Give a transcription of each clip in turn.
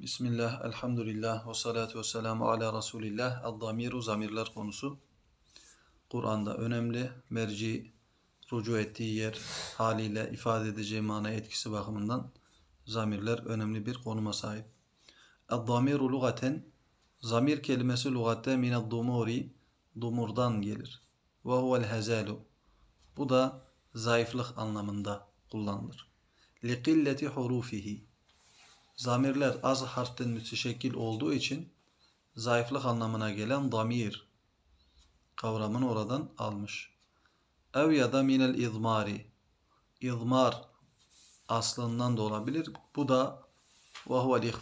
Bismillah, elhamdülillah, ve salatu ve selamu ala Resulillah. Ad-damiru zamirler konusu. Kur'an'da önemli, merci, rucu ettiği yer haliyle ifade edeceği mana etkisi bakımından zamirler önemli bir konuma sahip. Ad-damiru lugaten, zamir kelimesi lugatte mined dumuri, dumurdan gelir. Ve huvel hezalu. Bu da zayıflık anlamında kullanılır. Liqilleti hurufihi. Zamirler az harften müteşekkil olduğu için zayıflık anlamına gelen damir kavramını oradan almış. Ev ya da minel izmari. İzmar aslından da olabilir. Bu da ve huvel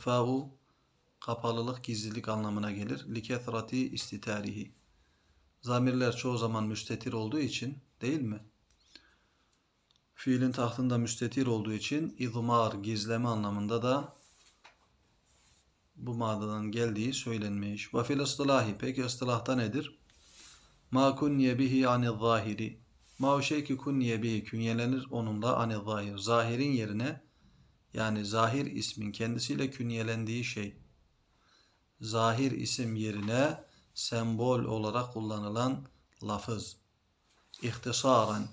kapalılık, gizlilik anlamına gelir. Likethrati istitarihi. Zamirler çoğu zaman müstetir olduğu için değil mi? Fiilin tahtında müstetir olduğu için izmar, gizleme anlamında da bu madadan geldiği söylenmiş. Ve fil ıstilahi. Peki ıstılahta nedir? Ma kunye bihi anil zahiri. Ma o şey ki kunye bihi künyelenir onunla anil zahir. Zahirin yerine yani zahir ismin kendisiyle künyelendiği şey. Zahir isim yerine sembol olarak kullanılan lafız. İhtisaren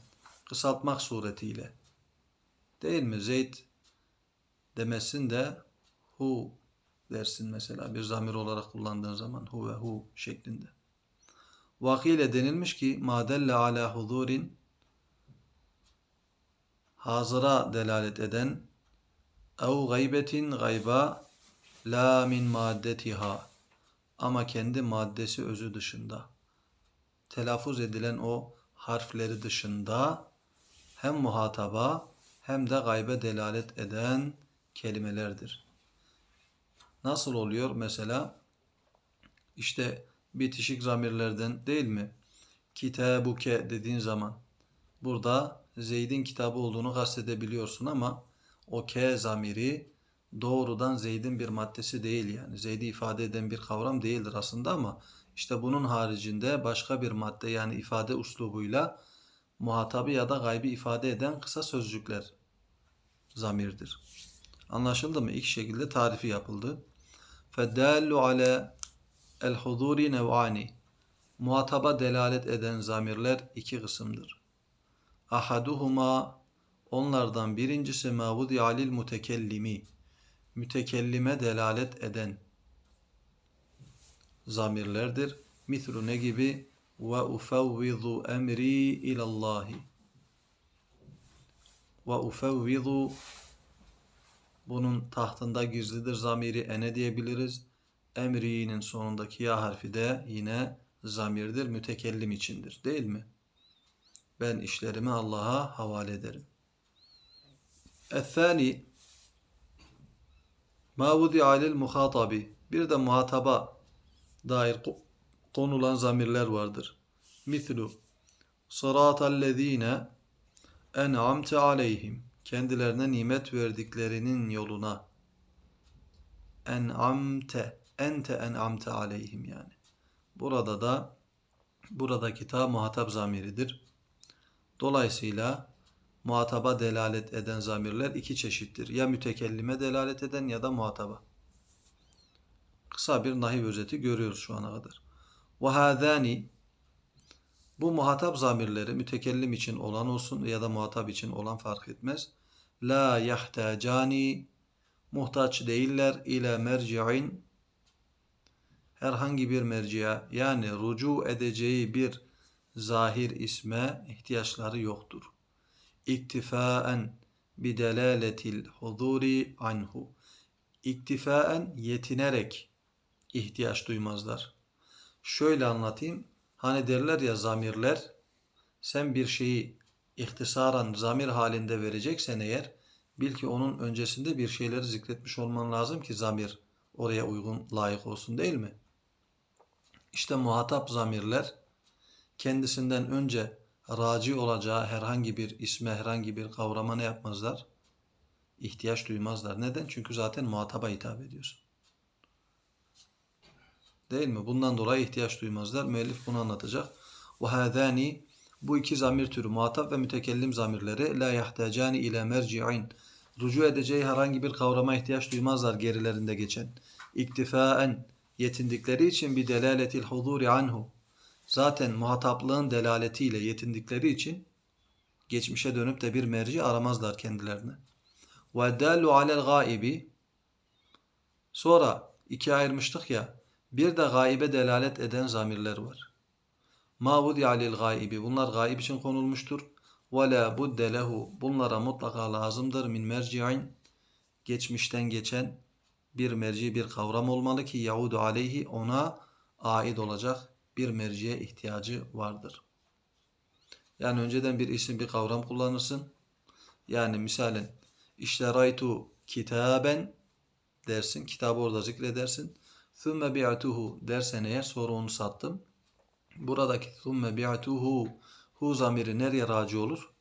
kısaltmak suretiyle. Değil mi? Zeyd demesin de hu dersin mesela bir zamir olarak kullandığın zaman hu ve hu şeklinde. Vakile denilmiş ki madelle ala huzurin hazıra delalet eden ev gaybetin gayba la min maddetiha ama kendi maddesi özü dışında telaffuz edilen o harfleri dışında hem muhataba hem de gaybe delalet eden kelimelerdir. Nasıl oluyor mesela? İşte bitişik zamirlerden değil mi? Kitabuke dediğin zaman burada Zeyd'in kitabı olduğunu kastedebiliyorsun ama o ke zamiri doğrudan Zeyd'in bir maddesi değil yani. Zeyd'i ifade eden bir kavram değildir aslında ama işte bunun haricinde başka bir madde yani ifade uslubuyla muhatabı ya da gaybi ifade eden kısa sözcükler zamirdir. Anlaşıldı mı? İlk şekilde tarifi yapıldı. Feddallu ala el huduri nev'ani. Muhataba delalet eden zamirler iki kısımdır. Ahaduhuma onlardan birincisi mevudi alil mutekellimi. Mütekellime delalet eden zamirlerdir. Mithru ne gibi? Ve ufevvizu emri ilallahi. Ve ufevvizu bunun tahtında gizlidir zamiri ene diyebiliriz. Emri'nin sonundaki ya harfi de yine zamirdir, mütekellim içindir. Değil mi? Ben işlerimi Allah'a havale ederim. Ethani Ma vudi alil muhatabi. Bir de muhataba dair konulan zamirler vardır. Mithlu sıratallezine en'amte aleyhim. Kendilerine nimet verdiklerinin yoluna en'amte ente en'amte aleyhim yani. Burada da buradaki ta muhatap zamiridir. Dolayısıyla muhataba delalet eden zamirler iki çeşittir. Ya mütekellime delalet eden ya da muhataba. Kısa bir nahiv özeti görüyoruz şu ana kadar. Ve hâzâni bu muhatap zamirleri mütekellim için olan olsun ya da muhatap için olan fark etmez. La yahtacani muhtaç değiller ile merci'in herhangi bir merciye yani rucu edeceği bir zahir isme ihtiyaçları yoktur. İktifaen bidelaletil huzuri anhu. İktifaen yetinerek ihtiyaç duymazlar. Şöyle anlatayım. Hani derler ya zamirler sen bir şeyi ihtisaran zamir halinde vereceksen eğer bil ki onun öncesinde bir şeyleri zikretmiş olman lazım ki zamir oraya uygun layık olsun değil mi? İşte muhatap zamirler kendisinden önce raci olacağı herhangi bir isme, herhangi bir kavrama ne yapmazlar? İhtiyaç duymazlar. Neden? Çünkü zaten muhataba hitap ediyorsun. Değil mi? Bundan dolayı ihtiyaç duymazlar. Müellif bunu anlatacak. Hâzâni bu iki zamir türü muhatap ve mütekellim zamirleri la yahtacani ile merci'in Rucu edeceği herhangi bir kavrama ihtiyaç duymazlar gerilerinde geçen. İktifaen yetindikleri için bir delaletil huzuri anhu. Zaten muhataplığın delaletiyle yetindikleri için geçmişe dönüp de bir merci aramazlar kendilerine. Ve dallu alel gaibi Sonra ikiye ayırmıştık ya. Bir de gaibe delalet eden zamirler var. Ma vudi alil gaibi. Bunlar gaib için konulmuştur. Ve la budde lehu. Bunlara mutlaka lazımdır min merci'in. Geçmişten geçen bir merci bir kavram olmalı ki yahudu aleyhi ona ait olacak bir merciye ihtiyacı vardır. Yani önceden bir isim bir kavram kullanırsın. Yani misalen işte raytu kitaben dersin. Kitabı orada zikredersin. Thumma bi'tuhu dersen eğer sonra onu sattım. Buradaki thumma bi'tuhu hu zamiri nereye raci olur?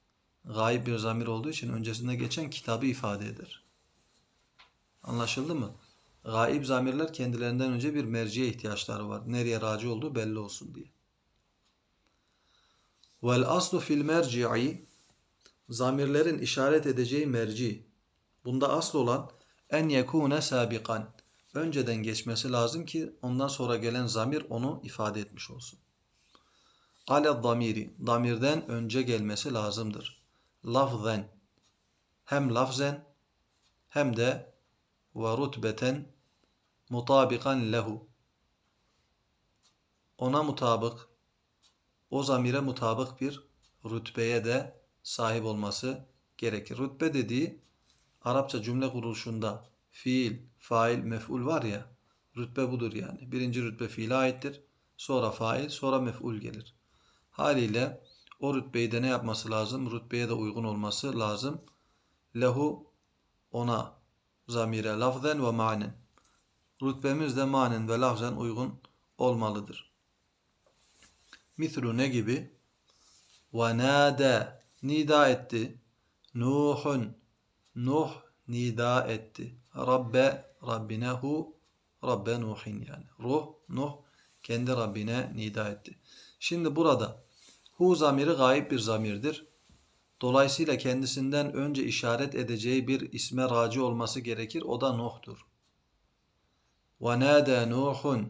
Gayip bir zamir olduğu için öncesinde geçen kitabı ifade eder. Anlaşıldı mı? Gaib zamirler kendilerinden önce bir merciye ihtiyaçları var. Nereye raci olduğu belli olsun diye. Vel aslu fil merci'i zamirlerin işaret edeceği merci. Bunda asıl olan en yekune sabikan. Önceden geçmesi lazım ki ondan sonra gelen zamir onu ifade etmiş olsun. Ale damiri. Damirden önce gelmesi lazımdır. Lafzen. Hem lafzen hem de ve rutbeten mutabikan lehu. Ona mutabık, o zamire mutabık bir rütbeye de sahip olması gerekir. Rütbe dediği Arapça cümle kuruluşunda fiil, fail, mef'ul var ya rütbe budur yani. Birinci rütbe fiile aittir. Sonra fail, sonra mef'ul gelir. Haliyle o rütbeyi de ne yapması lazım? Rütbeye de uygun olması lazım. Lehu ona zamire lafzen ve manen. Rütbemiz de manen ve lafzen uygun olmalıdır. Mithlu ne gibi? Ve nâde nida etti. Nuhun Nuh nida etti. Rabbe Rabbine hu Rabbe Nuhin yani. Ruh Nuh kendi Rabbine nida etti. Şimdi burada hu zamiri gayip bir zamirdir. Dolayısıyla kendisinden önce işaret edeceği bir isme raci olması gerekir. O da Nuh'tur. وَنَادَى Nuhun.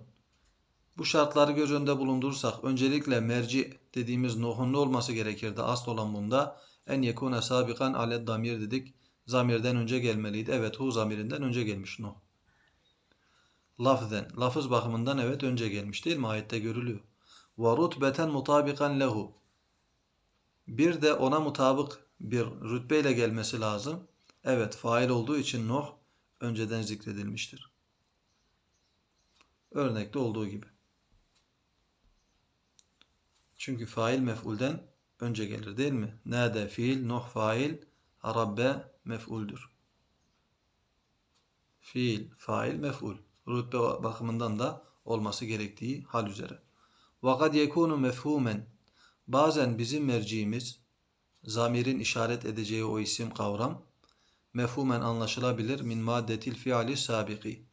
Bu şartları göz önünde bulundurursak öncelikle merci dediğimiz Nuh'un ne olması gerekirdi? Asıl olan bunda en yekune sabikan ale damir dedik. Zamirden önce gelmeliydi. Evet hu zamirinden önce gelmiş Nuh. Lafzen. Lafız bakımından evet önce gelmiş değil mi? Ayette görülüyor. Ve rutbeten mutabikan lehu. Bir de ona mutabık bir rütbeyle gelmesi lazım. Evet fail olduğu için Nuh önceden zikredilmiştir. Örnekte olduğu gibi. Çünkü fail mef'ulden önce gelir değil mi? Nade fiil, Nuh fail, Rabbe mef'uldür. Fiil, fail, mef'ul. Rütbe bakımından da olması gerektiği hal üzere. Vakad yekunu mefhumen. Bazen bizim merciğimiz zamirin işaret edeceği o isim kavram mefhumen anlaşılabilir min maddetil fiali sabiki.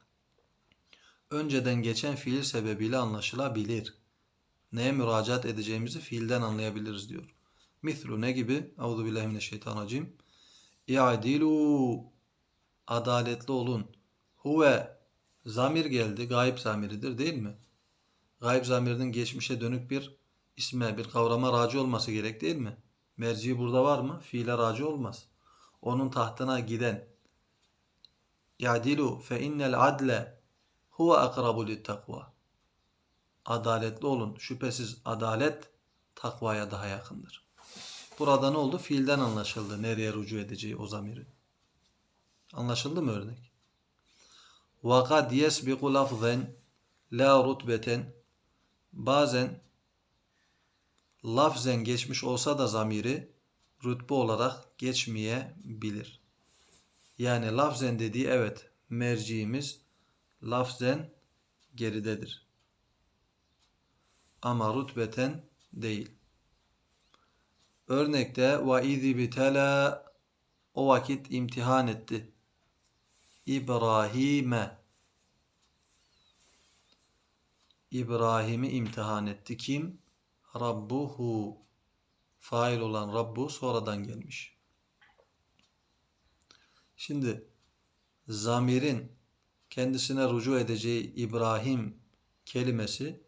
Önceden geçen fiil sebebiyle anlaşılabilir. Neye müracaat edeceğimizi fiilden anlayabiliriz diyor. Mithlu ne gibi? Euzu billahi mineşşeytanirracim. İ'dilu adaletli olun. Huve zamir geldi. Gayb zamiridir değil mi? Gayb zamirinin geçmişe dönük bir isme, bir kavrama raci olması gerek değil mi? Merci burada var mı? Fiile raci olmaz. Onun tahtına giden İ'dilu fe innel adle huve akrabu takva. Adaletli olun. Şüphesiz adalet takvaya daha yakındır. Burada ne oldu? Fiilden anlaşıldı. Nereye rücu edeceği o zamiri. Anlaşıldı mı örnek? وَقَدْ يَسْبِقُ لَفْظًا la rutbeten bazen lafzen geçmiş olsa da zamiri rütbe olarak geçmeyebilir. Yani lafzen dediği evet merciğimiz lafzen geridedir. Ama rutbeten değil. Örnekte ve izi bitela o vakit imtihan etti. İbrahim'e İbrahim'i imtihan etti. Kim? Rabbuhu. Fail olan Rabbu sonradan gelmiş. Şimdi zamirin kendisine rucu edeceği İbrahim kelimesi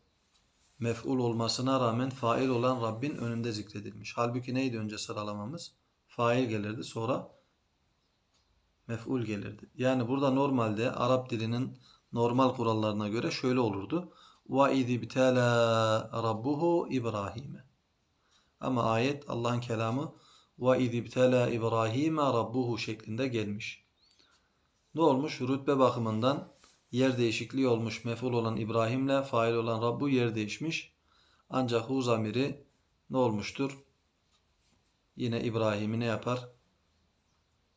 mef'ul olmasına rağmen fail olan Rabbin önünde zikredilmiş. Halbuki neydi önce sıralamamız? Fail gelirdi sonra mef'ul gelirdi. Yani burada normalde Arap dilinin normal kurallarına göre şöyle olurdu. Ve izibtela rabbuhu İbrahim'e. Ama ayet Allah'ın kelamı ve izibtela İbrahim'e rabbuhu şeklinde gelmiş. Ne olmuş? Rütbe bakımından yer değişikliği olmuş. Meful olan İbrahim'le fail olan Rabbu yer değişmiş. Ancak hu zamiri ne olmuştur? Yine İbrahim'i ne yapar?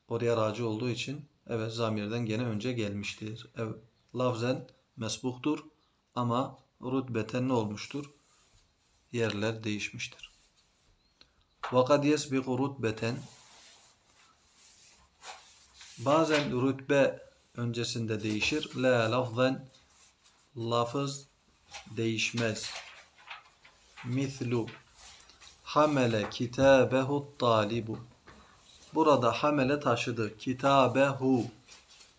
Oraya raci olduğu için evet zamirden gene önce gelmiştir. Evet, lafzen mesbuhtur. ama rütbeten ne olmuştur? Yerler değişmiştir. وَقَدْ يَسْبِقُ rütbeten Bazen rütbe öncesinde değişir. La lafzen lafız değişmez. Mislu hamele kitabehu talibu. Burada hamele taşıdı. Kitabehu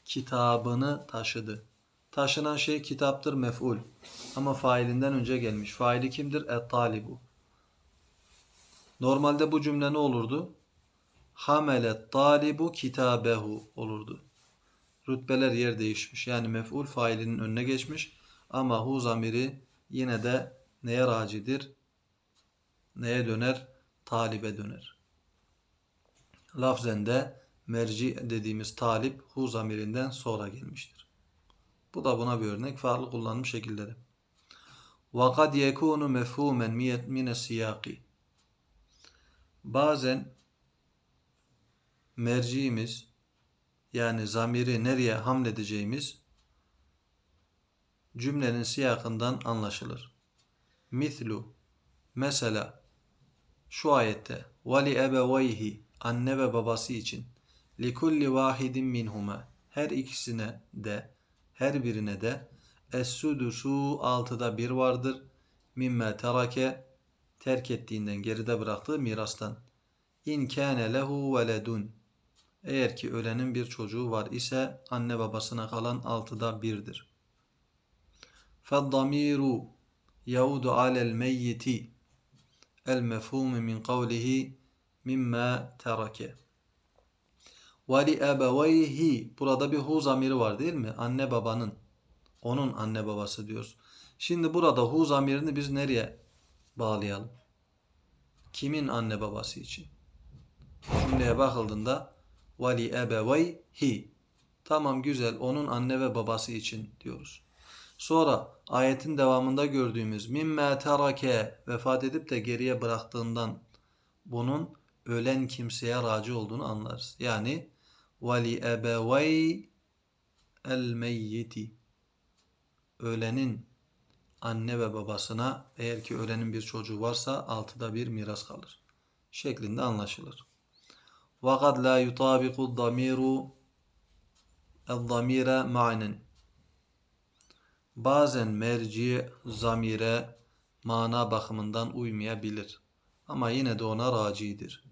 kitabını taşıdı. Taşınan şey kitaptır mef'ul. Ama failinden önce gelmiş. Faili kimdir? Et-talibu. Normalde bu cümle ne olurdu? Hamelet talibu kitabehu olurdu. Rütbeler yer değişmiş. Yani mef'ul failinin önüne geçmiş. Ama hu zamiri yine de neye racidir? Neye döner? Talibe döner. Lafzende merci dediğimiz talip hu zamirinden sonra gelmiştir. Bu da buna bir örnek. Farklı kullanım şekilleri. وَقَدْ يَكُونُ مَفْهُومًا مِنَ السِّيَاقِ Bazen merciğimiz yani zamiri nereye hamledeceğimiz cümlenin siyakından anlaşılır. Mithlu mesela şu ayette vali ebeveyhi anne ve babası için likulli vahidin minhuma her ikisine de her birine de es-sudusu altıda bir vardır mimme terake terk ettiğinden geride bıraktığı mirastan in kâne lehu veledun eğer ki ölenin bir çocuğu var ise anne babasına kalan altıda birdir. فَالضَّمِيرُ يَعُودُ عَلَى الْمَيِّتِ الْمَفْهُومِ مِنْ قَوْلِهِ مِمَّا تَرَكَ Vali ebeveyhi. Burada bir hu zamiri var değil mi? Anne babanın. Onun anne babası diyoruz. Şimdi burada hu zamirini biz nereye bağlayalım? Kimin anne babası için? Cümleye bakıldığında vali ebeveyhi. Tamam güzel onun anne ve babası için diyoruz. Sonra ayetin devamında gördüğümüz mimme terake vefat edip de geriye bıraktığından bunun ölen kimseye raci olduğunu anlarız. Yani vali ebevey el meyyiti ölenin anne ve babasına eğer ki ölenin bir çocuğu varsa altıda bir miras kalır. Şeklinde anlaşılır. وقد لا يطابق الضمير الضمير معنى Bazen merci zamire mana bakımından uymayabilir. Ama yine de ona racidir.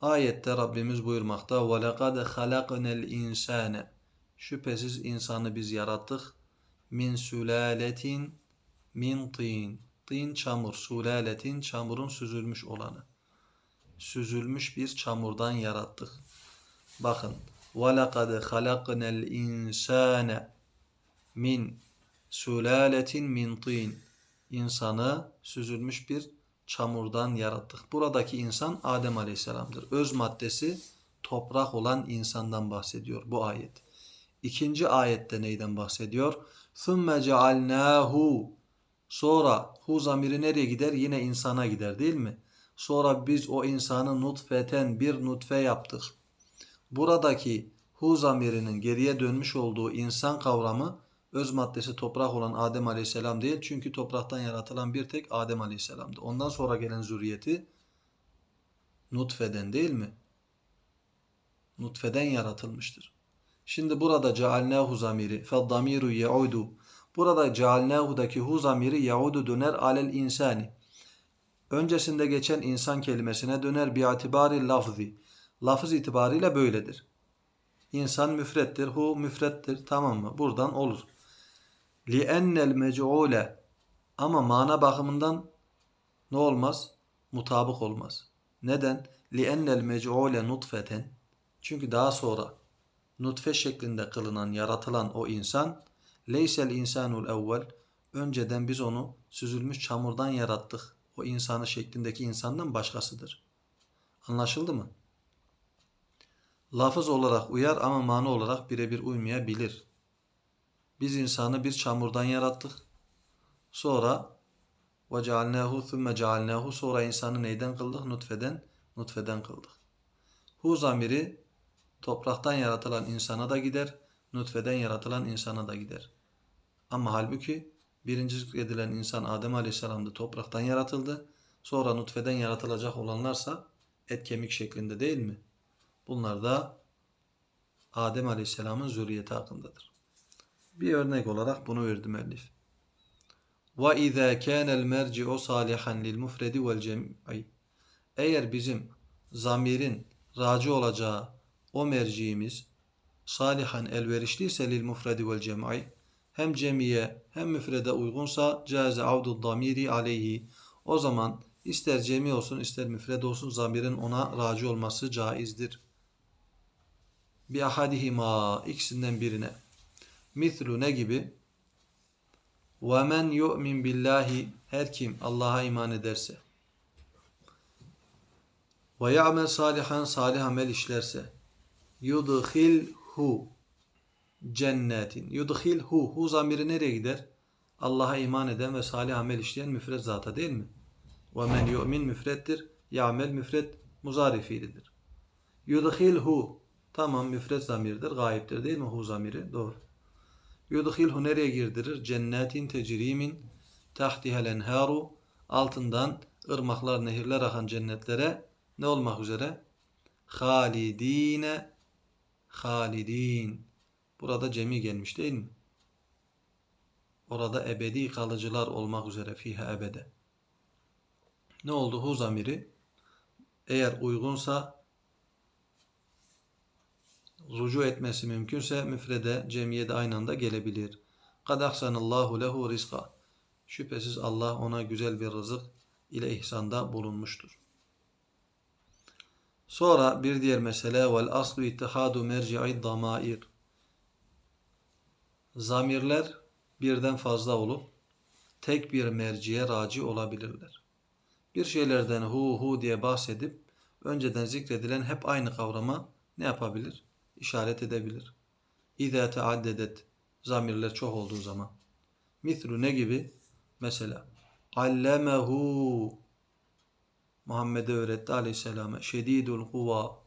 Ayette Rabbimiz buyurmakta وَلَقَدْ خَلَقْنَا الْاِنْسَانَ Şüphesiz insanı biz yarattık. Min sülaletin min tin. Tin çamur. Sülaletin çamurun süzülmüş olanı süzülmüş bir çamurdan yarattık. Bakın. وَلَقَدْ خَلَقْنَا الْاِنْسَانَ min sülaletin min tin. İnsanı süzülmüş bir çamurdan yarattık. Buradaki insan Adem Aleyhisselam'dır. Öz maddesi toprak olan insandan bahsediyor bu ayet. İkinci ayette neyden bahsediyor? ثُمَّ جَعَلْنَاهُ Sonra hu zamiri nereye gider? Yine insana gider değil mi? Sonra biz o insanı nutfeten bir nutfe yaptık. Buradaki hu zamirinin geriye dönmüş olduğu insan kavramı öz maddesi toprak olan Adem Aleyhisselam değil. Çünkü topraktan yaratılan bir tek Adem Aleyhisselam'dı. Ondan sonra gelen zürriyeti nutfeden değil mi? Nutfeden yaratılmıştır. Şimdi burada cealnahu zamiri feddamiru yaudu. Burada cealnahu'daki hu zamiri yaudu döner alel insani öncesinde geçen insan kelimesine döner bi'atibari lafzi. Lafız itibariyle böyledir. İnsan müfrettir. Hu müfrettir. Tamam mı? Buradan olur. Li'ennel mec'ule ama mana bakımından ne olmaz? Mutabık olmaz. Neden? Li'ennel mec'ule nutfeten çünkü daha sonra nutfe şeklinde kılınan, yaratılan o insan leysel insanul evvel önceden biz onu süzülmüş çamurdan yarattık. O insanı şeklindeki insandan başkasıdır. Anlaşıldı mı? Lafız olarak uyar ama mana olarak birebir uymayabilir. Biz insanı bir çamurdan yarattık. Sonra ve cealnahu thumme cealnahu sonra insanı neyden kıldık? Nutfeden, nutfeden kıldık. Hu zamiri topraktan yaratılan insana da gider, nutfeden yaratılan insana da gider. Ama halbuki birinci zikredilen insan Adem Aleyhisselam'da topraktan yaratıldı. Sonra nutfeden yaratılacak olanlarsa et kemik şeklinde değil mi? Bunlar da Adem Aleyhisselam'ın zürriyeti hakkındadır. Bir örnek olarak bunu verdim Elif. Merci'u salihan lil mufredi vel cem'i. Eğer bizim zamirin raci olacağı o merciğimiz salihan elverişliyse lil mufredi vel cem'i hem cemiye hem müfrede uygunsa caze avdu damiri aleyhi o zaman ister cemi olsun ister müfred olsun zamirin ona raci olması caizdir. Bi ahadihima ikisinden birine. Mithlu ne gibi? Ve men yu'min billahi her kim Allah'a iman ederse ve ya'mel salihan salih amel işlerse yudkhilhu cennetin yudkhilhu hu zamiri nereye gider? Allah'a iman eden ve salih amel işleyen müfred zata değil mi? Ve men yu'min müfrettir. Ya'mel müfred muzari fiilidir. Yudkhilhu tamam müfred zamirdir, gayiptir değil mi hu zamiri? Doğru. Yudkhilhu nereye girdirir? Cennetin tecrimin tahtihel enharu altından ırmaklar, nehirler akan cennetlere ne olmak üzere? Halidine halidin. Burada cemi gelmiş değil mi? Orada ebedi kalıcılar olmak üzere fiha ebede. Ne oldu? Hu zamiri eğer uygunsa rucu etmesi mümkünse müfrede, cemiyede aynı anda gelebilir. Kad ahsanallahu lehu rizqa. Şüphesiz Allah ona güzel bir rızık ile ihsanda bulunmuştur. Sonra bir diğer mesele vel aslu ittihadu merci'i damair. Zamirler birden fazla olup tek bir merciye raci olabilirler. Bir şeylerden hu hu diye bahsedip önceden zikredilen hep aynı kavrama ne yapabilir? İşaret edebilir. İza teaddedet zamirler çok olduğu zaman. Mithlu ne gibi? Mesela allemehu Muhammed'e öğretti aleyhisselama. Şedidul kuva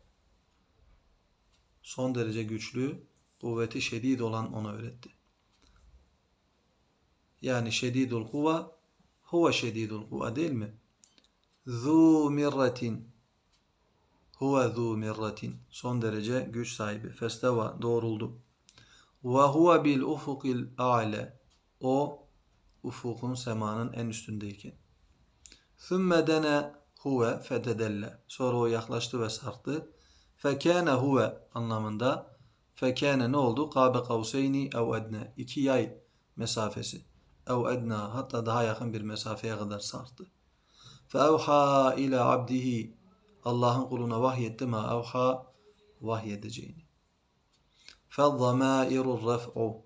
son derece güçlü, kuvveti şedid olan ona öğretti. Yani şedidul kuva huve şedidul kuva değil mi? Zu mirretin huve zu mirretin son derece güç sahibi. Festeva doğruldu. Ve huve bil ufukil a'le o ufukun semanın en üstündeyken. Thümme dene huve fetedelle. Sonra o yaklaştı ve sarktı. Fekâne huve anlamında. Fekâne ne oldu? Kâbe kavseyni ev edne. İki yay mesafesi. Ev edna hatta daha yakın bir mesafeye kadar sarktı. Fevha ila abdihi. Allah'ın kuluna vahyetti ma evha vahyedeceğini. Fezzamâirur ref'u.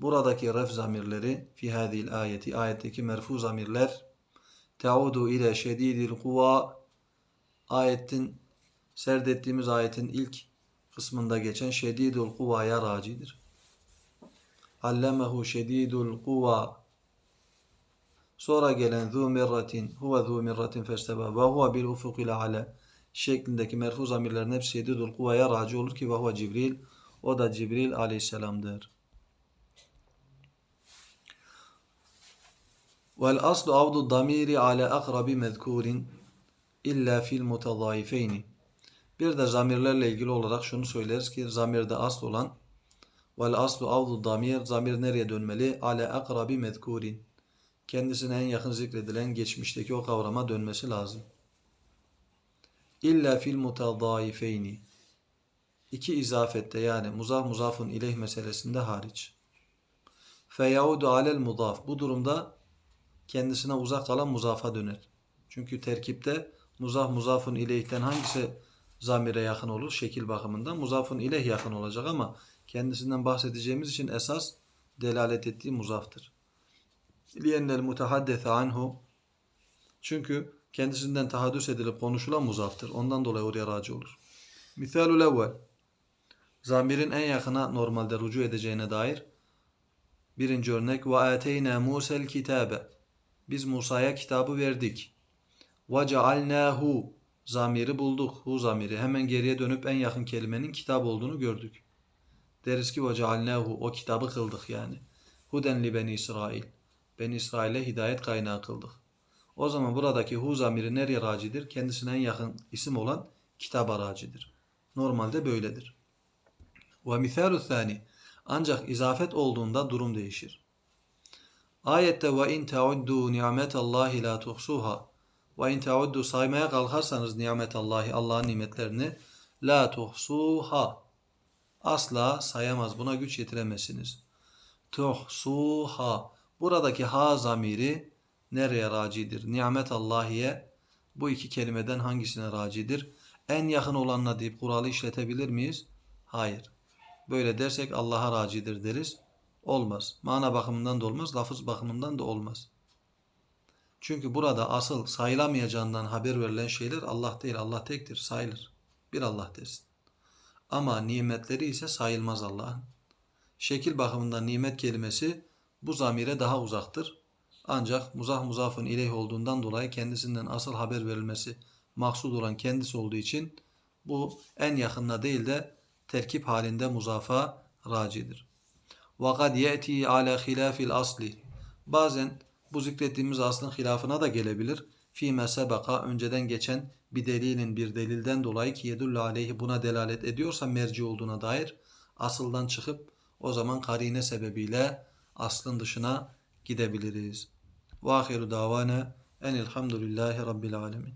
Buradaki ref zamirleri fi hadil ayeti ayetteki merfu zamirler teudu ile şedidil kuva ayetin serdettiğimiz ayetin ilk kısmında geçen şedidul kuvaya racidir. Allemehu şedidul kuva sonra gelen zu mirratin huve zu mirratin festeba ve huve bil ufukil ala şeklindeki merfu zamirlerin hepsi şedidul kuvaya raci olur ki ve huve Cibril o da Cibril aleyhisselamdır. Vel aslu avdu damiri ala akrabi mezkurin illa fil mutazayifeyni. Bir de zamirlerle ilgili olarak şunu söyleriz ki zamirde asıl olan vel aslu avdu damir zamir nereye dönmeli? Ale akrabi mezkurin. Kendisine en yakın zikredilen geçmişteki o kavrama dönmesi lazım. İlla fil mutadayifeyni. iki izafette yani muzaf muzafun ileyh meselesinde hariç. Feyaudu alel mudaf. Bu durumda kendisine uzak kalan muzafa döner. Çünkü terkipte muzaf muzafun ileyhten hangisi zamire yakın olur? Şekil bakımından muzafun ileyh yakın olacak ama kendisinden bahsedeceğimiz için esas delalet ettiği muzaftır. Liyennel mutehaddese anhu çünkü kendisinden tahaddüs edilip konuşulan muzaftır. Ondan dolayı oraya raci olur. Misalul evvel Zamirin en yakına normalde rucu edeceğine dair birinci örnek ve ateyna Musa'l kitabe biz Musa'ya kitabı verdik. Ve cealnahu zamiri bulduk. Hu zamiri hemen geriye dönüp en yakın kelimenin kitap olduğunu gördük. Deriz ki ve cealnahu o kitabı kıldık yani. Huden li İsrail. Beni İsrail'e hidayet kaynağı kıldık. O zaman buradaki hu zamiri nereye racidir? Kendisine en yakın isim olan kitaba racidir. Normalde böyledir. Ve misalu thani. Ancak izafet olduğunda durum değişir. Ayette ve in teuddu nimetallahi la tuhsuha. Ve in teuddu saymaya kalkarsanız nimetallahi Allah'ın nimetlerini la tuhsuha. Asla sayamaz. Buna güç yetiremezsiniz. Tuhsuha. Buradaki ha zamiri nereye racidir? Nimetallahiye bu iki kelimeden hangisine racidir? En yakın olanla deyip kuralı işletebilir miyiz? Hayır. Böyle dersek Allah'a racidir deriz. Olmaz. Mana bakımından da olmaz, lafız bakımından da olmaz. Çünkü burada asıl sayılamayacağından haber verilen şeyler Allah değil, Allah tektir, sayılır. Bir Allah dersin. Ama nimetleri ise sayılmaz Allah'ın. Şekil bakımından nimet kelimesi bu zamire daha uzaktır. Ancak muzah muzafın ileyh olduğundan dolayı kendisinden asıl haber verilmesi maksud olan kendisi olduğu için bu en yakınına değil de terkip halinde muzafa racidir. وَقَدْ يَأْتِي عَلَى خِلَافِ الْأَصْلِ Bazen bu zikrettiğimiz aslın hilafına da gelebilir. فِيمَ sebaka önceden geçen bir delilin bir delilden dolayı ki yedullu aleyhi buna delalet ediyorsa merci olduğuna dair asıldan çıkıp o zaman karine sebebiyle aslın dışına gidebiliriz. Ve ahiru davana enilhamdülillahi rabbil alemin.